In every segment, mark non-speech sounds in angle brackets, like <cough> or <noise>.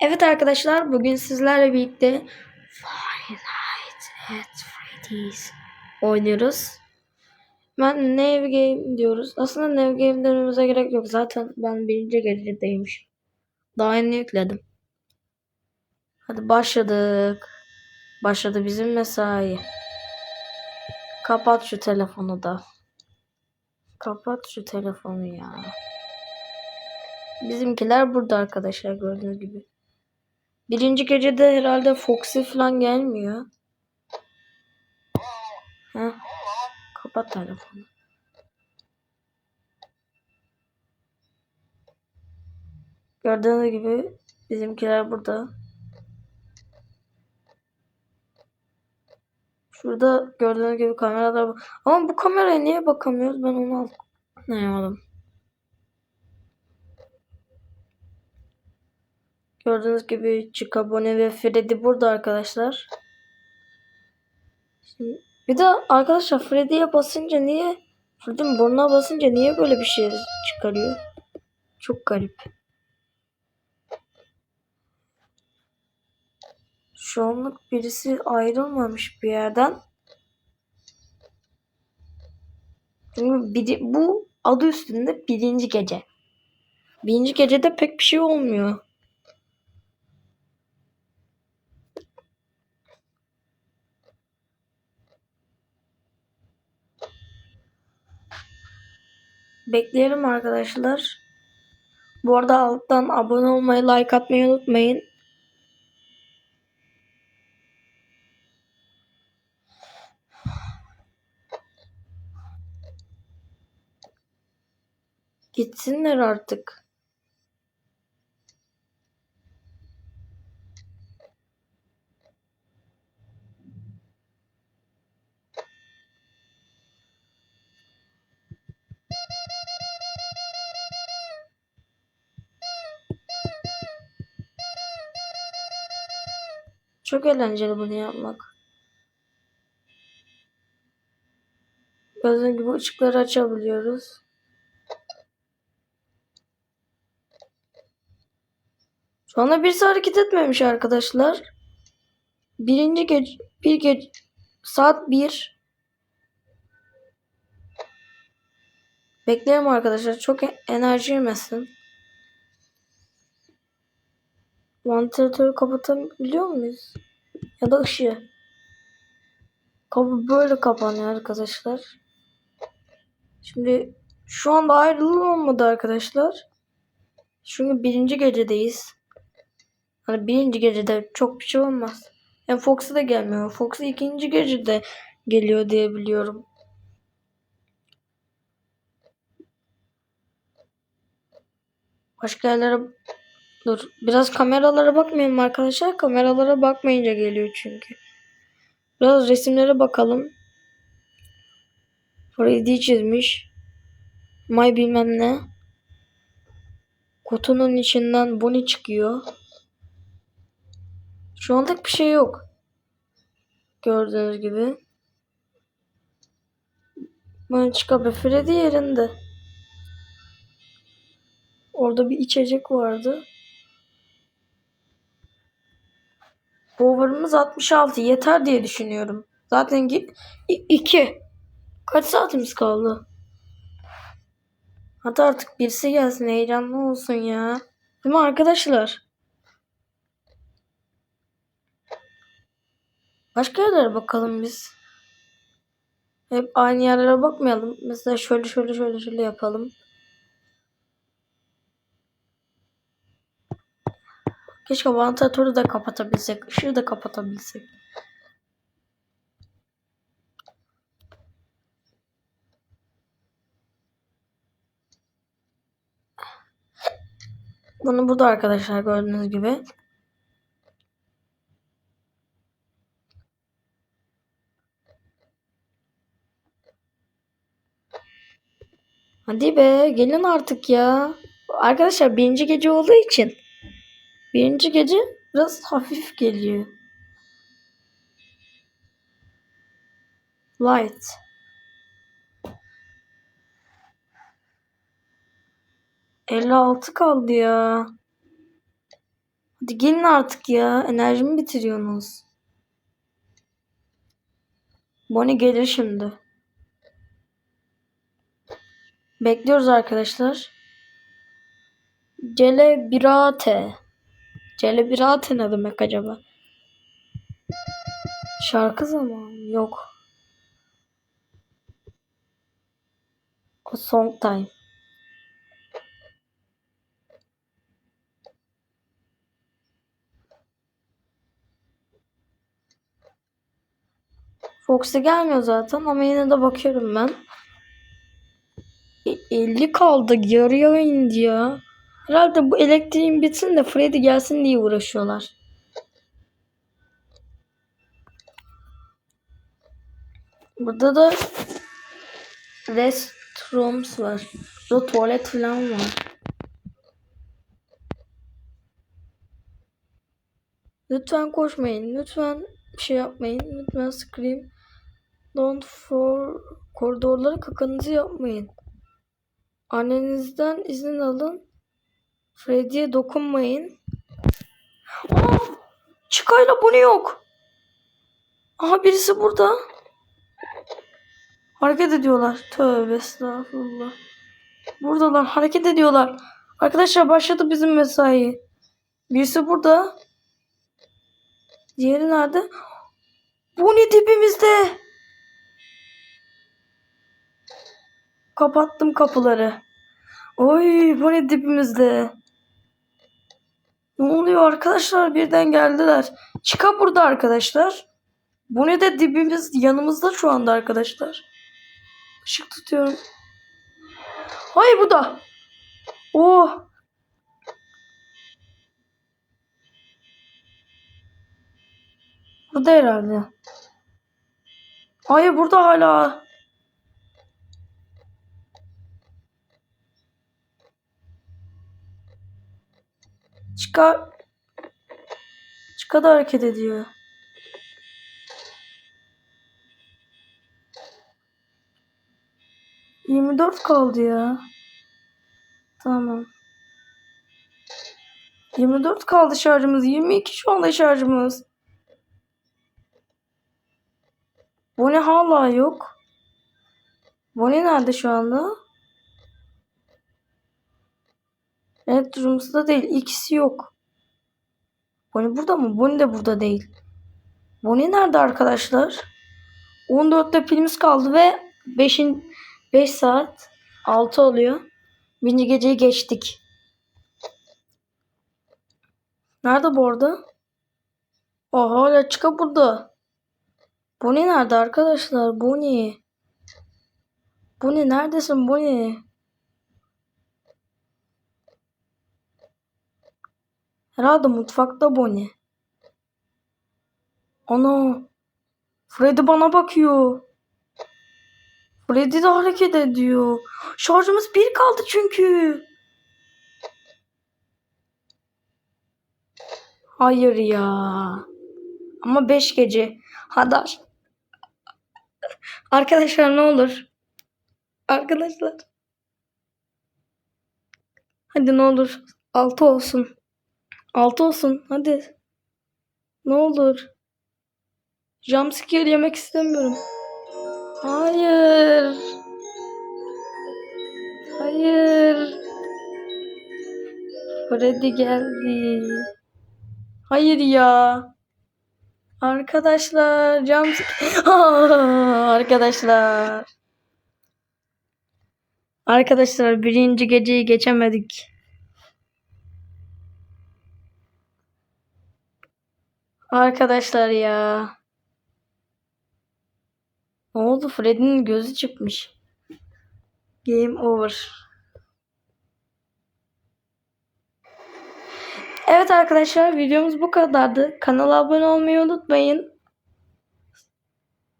Evet arkadaşlar bugün sizlerle birlikte Five at Freddy's oynuyoruz. Ben Nev Game diyoruz. Aslında Nev Game dememize gerek yok. Zaten ben birinci gecedeymiş. Daha yeni yükledim. Hadi başladık. Başladı bizim mesai. Kapat şu telefonu da. Kapat şu telefonu ya. Bizimkiler burada arkadaşlar gördüğünüz gibi. Birinci gecede herhalde Foxy falan gelmiyor. Heh. Kapat telefonu. Gördüğünüz gibi bizimkiler burada. Şurada gördüğünüz gibi kameralar var. Ama bu kameraya niye bakamıyoruz ben onu anlayamadım. Gördüğünüz gibi Chicabone ve Freddy burada arkadaşlar. Şimdi, bir de arkadaşlar Freddy'ye basınca niye Freddy'nin burnuna basınca niye böyle bir şey çıkarıyor? Çok garip. Şu anlık birisi ayrılmamış bir yerden. Biri, bu adı üstünde birinci gece. Birinci gecede pek bir şey olmuyor. Bekleyelim arkadaşlar. Bu arada alttan abone olmayı, like atmayı unutmayın. Gitsinler artık. Çok eğlenceli bunu yapmak. Gördüğünüz gibi ışıkları açabiliyoruz. Şu anda birisi hareket etmemiş arkadaşlar. Birinci gece, bir gece, saat bir. Bekleyelim arkadaşlar. Çok e- enerji yemesin. Vantilatörü kapatabiliyor muyuz? Ya da ışığı. Kapı böyle kapanıyor arkadaşlar. Şimdi şu anda ayrılım olmadı arkadaşlar. Çünkü birinci gecedeyiz. Hani birinci gecede çok bir şey olmaz. Yani Fox'a da gelmiyor. Fox'a ikinci gecede geliyor diye biliyorum. Başka yerlere dur. Biraz kameralara bakmayalım arkadaşlar. Kameralara bakmayınca geliyor çünkü. Biraz resimlere bakalım. Freddy çizmiş. May bilmem ne. Kutunun içinden Bonnie çıkıyor. Şu anlık bir şey yok. Gördüğünüz gibi. Bonnie çıkıyor. Freddy yerinde. Orada bir içecek vardı. Power'ımız 66 yeter diye düşünüyorum. Zaten 2. Kaç saatimiz kaldı? Hadi artık birisi gelsin heyecanlı olsun ya. Değil mi arkadaşlar? Başka yerlere bakalım biz. Hep aynı yerlere bakmayalım. Mesela şöyle şöyle şöyle şöyle yapalım. Keşke vantilatörü de kapatabilsek. ışığı da kapatabilsek. Bunu burada arkadaşlar gördüğünüz gibi. Hadi be gelin artık ya. Arkadaşlar birinci gece olduğu için birinci gece biraz hafif geliyor. Light. Elli altı kaldı ya. Hadi gelin artık ya. Enerjimi bitiriyorsunuz. Bonnie gelir şimdi. Bekliyoruz arkadaşlar. Celebirate. Celebirate ne demek acaba? Şarkı zamanı yok. O song time. Foxy gelmiyor zaten ama yine de bakıyorum ben. E, 50 kaldı. Yarıya indi ya. Herhalde bu elektriğin bitsin de Freddy gelsin diye uğraşıyorlar. Burada da restrooms var. Burada tuvalet falan var. Lütfen koşmayın. Lütfen bir şey yapmayın. Lütfen scream. Don't for koridorlara kakanızı yapmayın. Annenizden izin alın. Freddy'ye dokunmayın. Aa, Çıkayla bunu yok. Aha birisi burada. Hareket ediyorlar. Tövbe estağfurullah. Buradalar. Hareket ediyorlar. Arkadaşlar başladı bizim mesai. Birisi burada. Diğeri nerede? Bu ne dibimizde? Kapattım kapıları. Oy bu ne dibimizde? Ne oluyor arkadaşlar? Birden geldiler. Çıka burada arkadaşlar. Bu ne de dibimiz yanımızda şu anda arkadaşlar. Işık tutuyorum. Hayır bu da. Oh. Burada herhalde. Hayır burada hala. Çıkar. Çıka da hareket ediyor. Yirmi dört kaldı ya. Tamam. 24 kaldı şarjımız. 22 şu anda şarjımız. Bonnie hala yok. Bonnie nerede şu anda? Red Rooms'da değil. İkisi yok. Bonnie burada mı? Bonnie de burada değil. Bonnie nerede arkadaşlar? 14'te pilimiz kaldı ve 5. 5 saat 6 oluyor. Birinci geceyi geçtik. Nerede bu arada? Aa hala çıka burada. Bonnie nerede arkadaşlar? Bonnie. Bonnie neredesin Bonnie? Herhalde mutfakta Bonnie. Ana. Freddy bana bakıyor. Freddy de hareket ediyor. Şarjımız bir kaldı çünkü. Hayır ya. Ama 5 gece. Hadi. aş- Arkadaşlar ne olur. Arkadaşlar. Hadi ne olur. 6 olsun. 6 olsun. Hadi. Ne olur. Jumpscare yemek istemiyorum. Hayır. Hayır. Freddy geldi. Hayır ya. Arkadaşlar cam <laughs> arkadaşlar. Arkadaşlar birinci geceyi geçemedik. Arkadaşlar ya. Ne oldu? Freddy'nin gözü çıkmış. Game over. Evet arkadaşlar videomuz bu kadardı. Kanala abone olmayı unutmayın.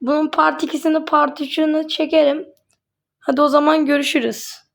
Bunun part 2'sini part 3'ünü çekerim. Hadi o zaman görüşürüz.